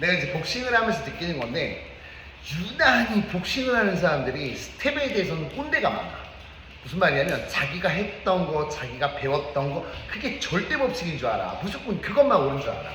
내가 이제 복싱을 하면서 느끼는 건데 유난히 복싱을 하는 사람들이 스텝에 대해서는 꼰대가 많아. 무슨 말이냐면 자기가 했던 거, 자기가 배웠던 거 그게 절대 법칙인 줄 알아. 무조건 그것만 옳은 줄 알아.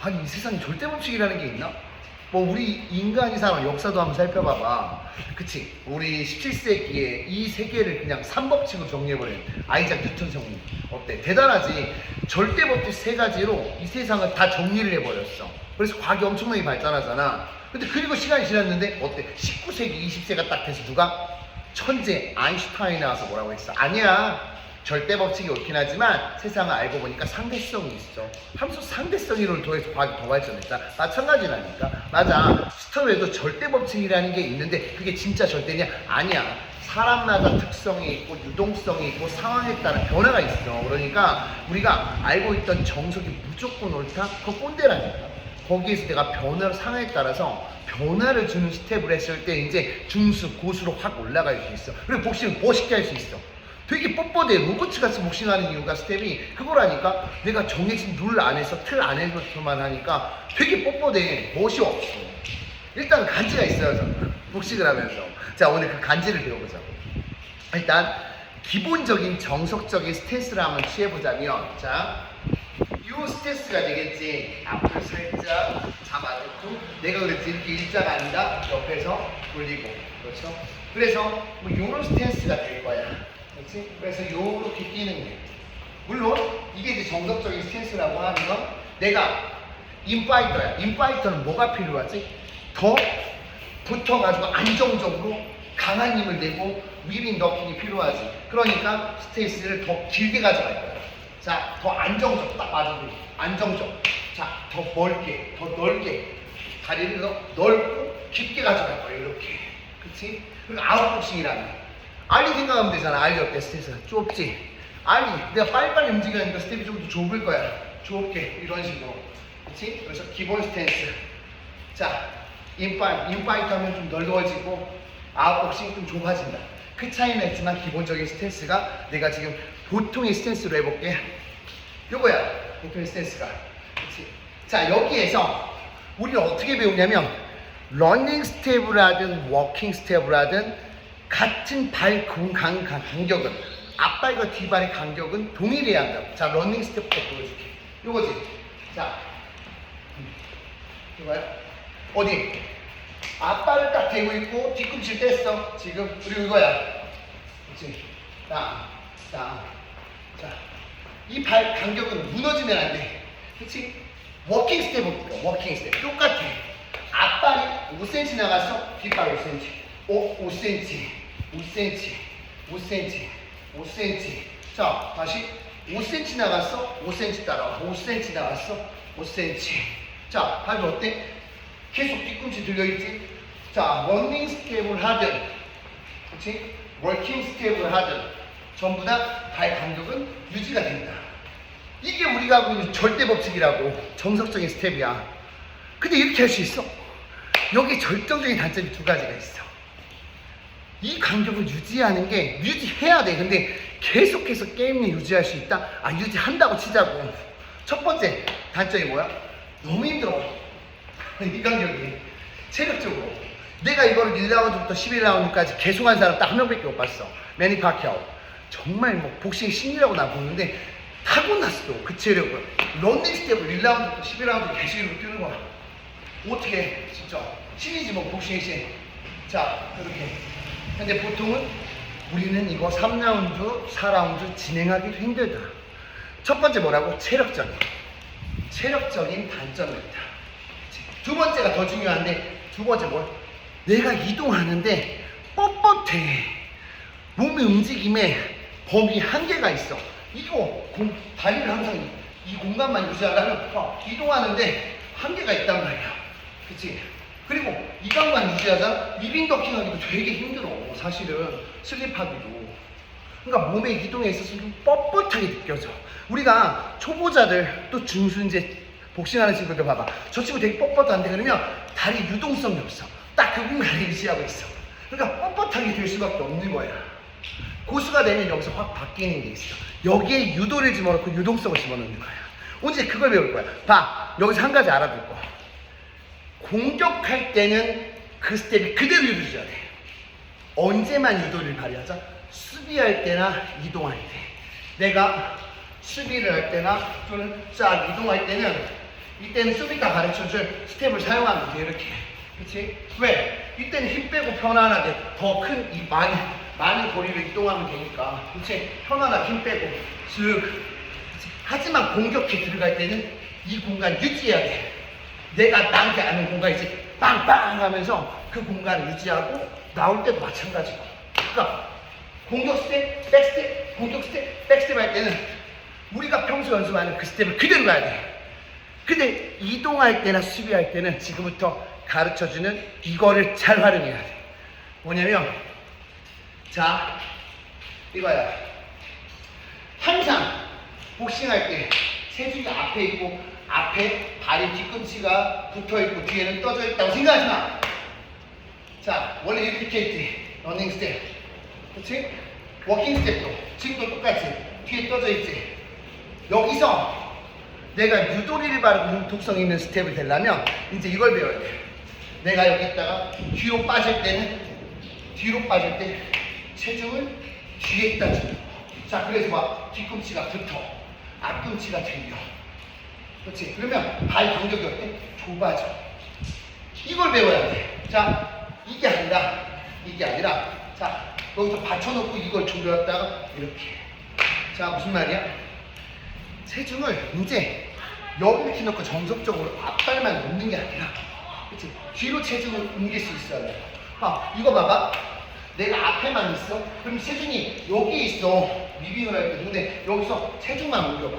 아니 이 세상에 절대 법칙이라는 게 있나? 뭐 우리 인간이 살아 역사도 한번 살펴봐봐. 그치? 우리 17세기에 이 세계를 그냥 삼법칙으로 정리해버린 아이작 뉴턴 성님 어때? 대단하지? 절대 법칙 세 가지로 이 세상을 다 정리를 해버렸어. 그래서 과학이 엄청나게 발전하잖아. 근데 그리고 시간이 지났는데 어때? 19세기, 20세가 딱 돼서 누가? 천재 아인슈타인이 나와서 뭐라고 했어? 아니야. 절대 법칙이 옳긴 하지만 세상을 알고 보니까 상대성이 있어. 함수 상대성이론을 통해서 과학이 더 발전했다. 마찬가지라니까. 맞아. 스토리에도 절대 법칙이라는 게 있는데 그게 진짜 절대냐? 아니야. 사람마다 특성이 있고 유동성이 있고 상황에 따른 변화가 있어. 그러니까 우리가 알고 있던 정석이 무조건 옳다? 그거 꼰대라니까. 거기에서 내가 변화 상황에 따라서 변화를 주는 스텝을 했을 때 이제 중수, 고수로 확 올라갈 수 있어. 그리고 복싱을 멋있게 할 수 있어. 되게 뻣뻣해. 로봇같이 복싱하는 이유가 스텝이 그거라니까 내가 정해진 룰 안에서 틀 안에서만 하니까 되게 뻣뻣해. 멋이 없어. 일단 간지가 있어야죠. 복싱을 하면서. 자, 오늘 그 간지를 배워보자고. 일단 기본적인 정석적인 스탠스를 한번 취해보자면 자, 요 스탠스가 되겠지. 앞을 살짝 잡아놓고 내가 그랬지 이렇게 일자가 아니라 옆에서 돌리고 그렇죠? 그래서 뭐 요런 스탠스가 될 거야. 그렇지? 그래서 요렇게 뛰는 게 물론 이게 이제 정석적인 스탠스라고 하는 건 내가 인파이터야. 인파이터는 뭐가 필요하지? 더 붙어가지고 안정적으로 강한 힘을 내고 위빙 더킹이 필요하지. 그러니까 스테이스를 더 길게 가져갈 거야. 자, 더 안정적 딱 맞아도 안정적. 자, 더 멀게, 더 넓게 다리를 더 넓고 깊게 가져갈 거야. 이렇게. 그치? 그리고 아웃복싱이라는 거. 알리 생각하면 되잖아. 알리 어때? 스테이스가 좁지? 알리 내가 빨리빨리 움직이니까 스텝이 좀 더 좁을 거야. 좁게 이런 식으로. 그치? 그래서 기본 스탠스. 자, 인파이, 인파이트 하면 좀 넓어지고 아웃복싱 좀 좁아진다. 그 차이는 있지만 기본적인 스탠스가 내가 지금 보통의 스탠스로 해볼게. 요거야. 보통의 스탠스가. 그치? 자, 여기에서 우리는 어떻게 배우냐면 러닝 스텝을 하든 워킹 스텝을 하든 같은 발 공- 간, 간, 간격은 앞발과 뒷발의 간격은 동일해야 한다. 자, 러닝 스텝부터 보여줄게. 요거지. 자, 이거야? 어디? 앞발을 딱 대고 있고 뒤꿈치를 뗐어. 지금 그리고 이거야. 그렇지? 자, 자, 자. 이 발 간격은 무너지면 안 돼. 그렇지? 워킹 스텝 볼까? 워킹 스텝 똑같아. 앞발이 5cm 나가서 뒷발 5cm. 5, 5cm, 5cm, 5cm, 5cm. 자, 다시 5cm 나갔어. 5cm 따라와. 5cm 나갔어. 5cm. 자, 발이 어때? 계속 뒤꿈치 들려있지? 자, 러닝 스텝을 하든, 그렇지? 워킹 스텝을 하든, 전부 다 발 간격은 유지가 된다. 이게 우리가 하고 있는 절대 법칙이라고 정석적인 스텝이야. 근데 이렇게 할 수 있어. 여기 절정적인 단점이 두 가지가 있어. 이 간격을 유지하는 게 유지해야 돼. 근데 계속해서 게임 내 유지할 수 있다? 아, 유지한다고 치자고. 첫 번째 단점이 뭐야? 너무 힘들어. 이 간격이. 체력적으로. 내가 이거를 1라운드부터 11라운드까지 계속 한 사람 딱 한 명밖에 못 봤어. 매니 파키아오. 정말 뭐 복싱 신이라고 나 보는데 타고났어. 그 체력을. 런닝 스텝을 1라운드부터 11라운드 계속 이렇게 뛰는 거야. 어떻게 해, 진짜. 신이지 뭐 복싱의 신. 자, 그렇게. 근데 보통은 우리는 이거 3라운드, 4라운드 진행하기도 힘들다. 첫 번째 뭐라고? 체력적인. 체력적인 단점이 있다. 두 번째가 더 중요한데 두 번째 뭐? 내가 이동하는데 뻣뻣해. 몸의 움직임에 범위 한계가 있어. 이거 공, 다리를 항상 이, 이 공간만 유지하려면 어, 이동하는데 한계가 있단 말이야. 그치? 그리고 이 각만 유지하자 리빙 더킹하기도 되게 힘들어. 사실은 슬립하기도. 그러니까 몸의 이동에 있어서 좀 뻣뻣하게 느껴져. 우리가 초보자들 또 중수 이제 복싱하는 친구들 봐봐. 저 친구 되게 뻣뻣한데 그러면 다리 유동성이 없어. 딱 그 공간을 유지하고 있어. 그러니까 뻣뻣하게 될 수밖에 없는 거야. 고수가 되면 여기서 확 바뀌는 게 있어. 여기에 유도를 집어넣고 유동성을 집어넣는 거야. 언제 그걸 배울 거야. 봐. 여기서 한 가지 알아둘 거. 공격할 때는 그 스텝이 그대로 이루어져야 돼. 언제만 유도를 발휘하자? 수비할 때나 이동할 때. 내가 수비를 할 때나 또는 쫙 이동할 때는 이때는 수비가 가르쳐줄 스텝을 사용하면 돼 이렇게. 그렇지? 왜? 이때는 힘 빼고 편안하게 더 큰 이 많은 많은 거리를 이동하면 되니까. 그렇지? 편안하게 힘 빼고 쓱. 그치? 하지만 공격해 들어갈 때는 이 공간 유지해야 돼. 내가 나한테 아는 공간이지. 빵빵 하면서 그 공간을 유지하고 나올 때도 마찬가지고. 그러니까 공격 스텝, 백 스텝, 공격 스텝, 백 스텝 할 때는 우리가 평소 연습하는 그 스텝을 그대로 가야 돼. 근데 이동할 때나 수비할 때는 지금부터 가르쳐주는 이거를 잘 활용해야 돼. 뭐냐면 자 이거야. 항상 복싱할 때 체중이 앞에 있고 앞에 발이 뒤꿈치가 붙어 있고 뒤에는 떠져 있다고 생각하지 마. 자, 원래 이렇게 있지. 러닝 스텝. 그렇지? 워킹 스텝도 지금도 똑같이 뒤에 떠져 있지. 여기서 내가 유도리를 바르고 독성 있는 스텝을 되려면 이제 이걸 배워야 돼. 내가 여기다가 뒤로 빠질 때는 뒤로 빠질 때 체중을 주는 거. 자, 그래서 봐. 뒤꿈치가 붙어. 앞꿈치가 들려. 그렇지. 그러면 발 간격이 어때? 좁아져. 이걸 배워야 돼. 자, 이게 아니라, 이게 아니라, 자, 여기서 받쳐놓고 이걸 조렸다가 이렇게. 자, 무슨 말이야? 체중을 이제 여기 이렇게 놓고 정석적으로 앞발만 놓는 게 아니라, 그렇지. 뒤로 체중을 옮길 수 있어야 돼. 아, 이거 봐봐. 내가 앞에만 있어? 그럼 체중이 여기 있어. 미빙을 할 때. 근데 여기서 체중만 옮겨봐.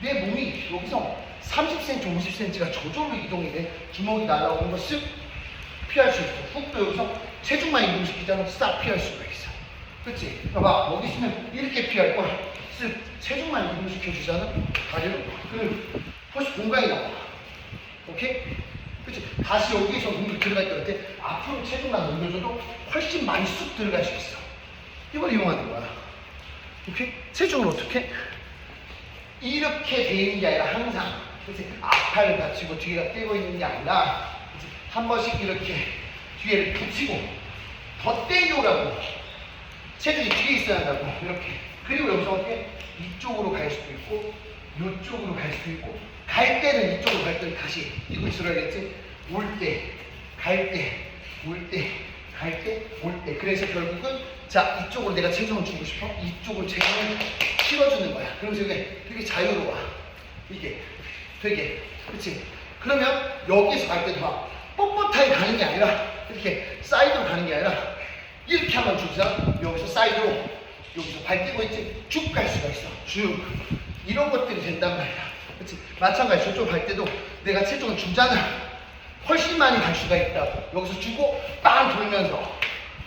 내 몸이 여기서 30cm, 50cm가 저절로 이동이 돼. 주먹이 날아오는 거쓱 피할 수 있어. 훅도 여기서 체중만 이동시키자면 싹 피할 수가 있어. 그치? 봐봐. 여기 있으면 이렇게 피할 걸. 쓱 체중만 이동시켜주잖아. 다리로. 그럼 훨씬 공간이 나와. 오케이? 그치? 다시 여기서 공격 들어갈 때? 앞으로 체중만 옮겨줘도 훨씬 많이 쑥 들어갈 수 있어. 이걸 이용하는 거야. 오케이? 체중을 어떻게? 이렇게 돼 있는 게 아니라 항상 그치? 앞팔을 받치고 뒤가 떼고 있는 게 아니라 그치? 한 번씩 이렇게 뒤에를 붙이고 더 떼려고 체중이 뒤에 있어야 한다고 이렇게 그리고 여기서 어떻게 이쪽으로 갈 수도 있고 이쪽으로 갈 수도 있고 갈 때는 이쪽으로 갈 때는 다시 이거 있어야겠지 올 때 갈 때 올 때 갈 때 올때 그래서 결국은 자 이쪽으로 내가 체중을 주고 싶어? 이쪽으로 체중을 실어주는 거야. 그러면서 이게 되게 자유로워. 이게. 되게. 그렇지 그러면 여기서 갈 때도 막 뻣뻣하게 가는 게 아니라 이렇게 사이드로 가는 게 아니라 이렇게 한번 주자. 여기서 사이드로. 여기서 발 띄고 있지? 쭉 갈 수가 있어. 쭉. 이런 것들이 된단 말이야. 그렇지 마찬가지 저쪽 갈 때도 내가 체중을 주잖아 훨씬 많이 갈 수가 있다 여기서 주고 빵 돌면서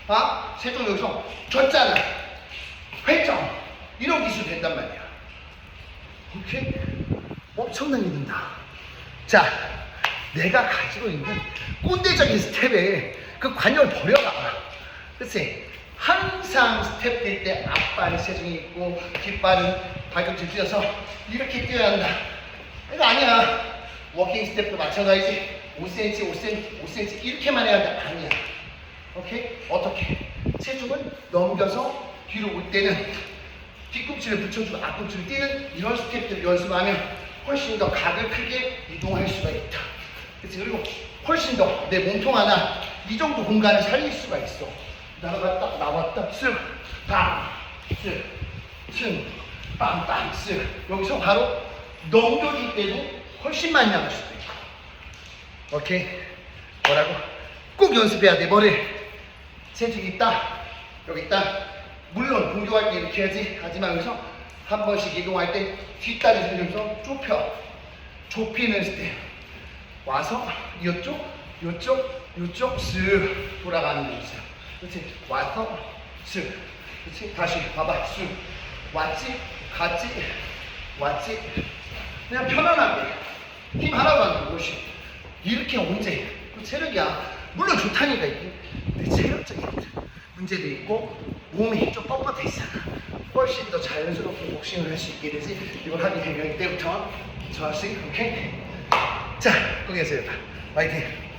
아 체중 여기서 줬잖아 회전 이런 기술 된단 말이야 오케이 엄청나게 된다 자 내가 가지고 있는 꼰대적인 스텝에 그 관념을 버려라 그치? 항상 스텝 뛸 때 앞발에 체중이 있고 뒷발은 발꿈치 뛰어서 이렇게 뛰어야 한다. 이거 아니야. 워킹 스텝도 마찬가지지. 5cm, 5cm, 5cm 이렇게만 해야 한다. 아니야. 오케이? 어떻게? 체중을 넘겨서 뒤로 올 때는 뒤꿈치를 붙여주고 앞꿈치를 뛰는 이런 스텝들 연습하면 훨씬 더 각을 크게 이동할 수가 있다. 그치? 그리고 훨씬 더 내 몸통 하나 이 정도 공간을 살릴 수가 있어. 나갔다 나왔다 쓱, 빵, 쓱, 층, 빵, 빵, 쓱. 여기서 바로 넘겨줄 때도 훨씬 많이 나갈 수도 있고. 오케이? 뭐라고? 꼭 연습해야 돼. 뭐를? 체중이 있다. 여기 있다. 물론 공격할 때 이렇게 해야지. 하지만 여기서 한 번씩 이동할 때 뒷다리 들면서 좁혀. 좁히는 스텝. 와서 이쪽, 이쪽, 이쪽 쓱 돌아가는 모습. 그렇지? 와서 쓱. 그렇지? 다시 봐봐. 쓱. 왔지? 갔지? 왔지? 그냥 편안하게 힘 하나도 안 들고 오시. 이렇게 언제? 그 체력이야. 물론 좋다니까 체력적인 문제도 있고 몸이 좀 뻣뻣해 있어. 훨씬 더 자연스럽게 복싱을 할 수 있게 되지. 이걸 하게 되면 이때부터 저하씩 오케이? 자, 거기 계세요. 화이팅.